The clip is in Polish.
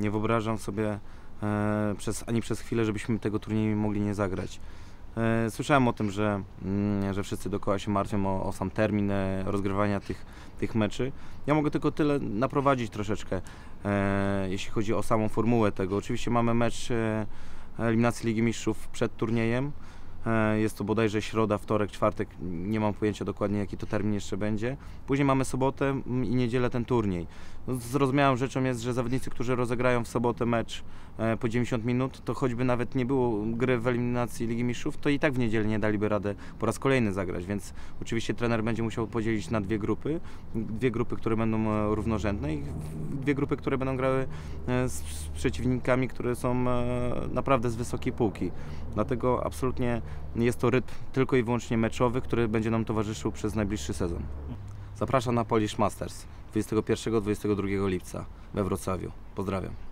nie wyobrażam sobie e, przez, ani przez chwilę, żebyśmy tego turnieju mogli nie zagrać. E, Słyszałem o tym, że, mm, że wszyscy dookoła się martwią o, o sam termin e, rozgrywania tych, tych meczy. Ja mogę tylko tyle naprowadzić troszeczkę, jeśli chodzi o samą formułę tego. Oczywiście mamy mecz eliminacji Ligi Mistrzów przed turniejem. E, Jest to bodajże środa, wtorek, czwartek, nie mam pojęcia dokładnie jaki to termin jeszcze będzie. Później mamy sobotę mm, i niedzielę ten turniej. No, Zrozumiałą rzeczą jest, że zawodnicy, którzy rozegrają w sobotę mecz e, po 90 minut, to choćby nawet nie było gry w eliminacji Ligi Mistrzów, to i tak w niedzielę nie daliby radę po raz kolejny zagrać, więc oczywiście trener będzie musiał podzielić na dwie grupy. Dwie grupy, które będą e, równorzędne i dwie grupy, które będą grały z, przeciwnikami, które są naprawdę z wysokiej półki. Dlatego absolutnie jest to rytm tylko i wyłącznie meczowy, który będzie nam towarzyszył przez najbliższy sezon. Zapraszam na Polish Masters 21-22 lipca we Wrocławiu. Pozdrawiam.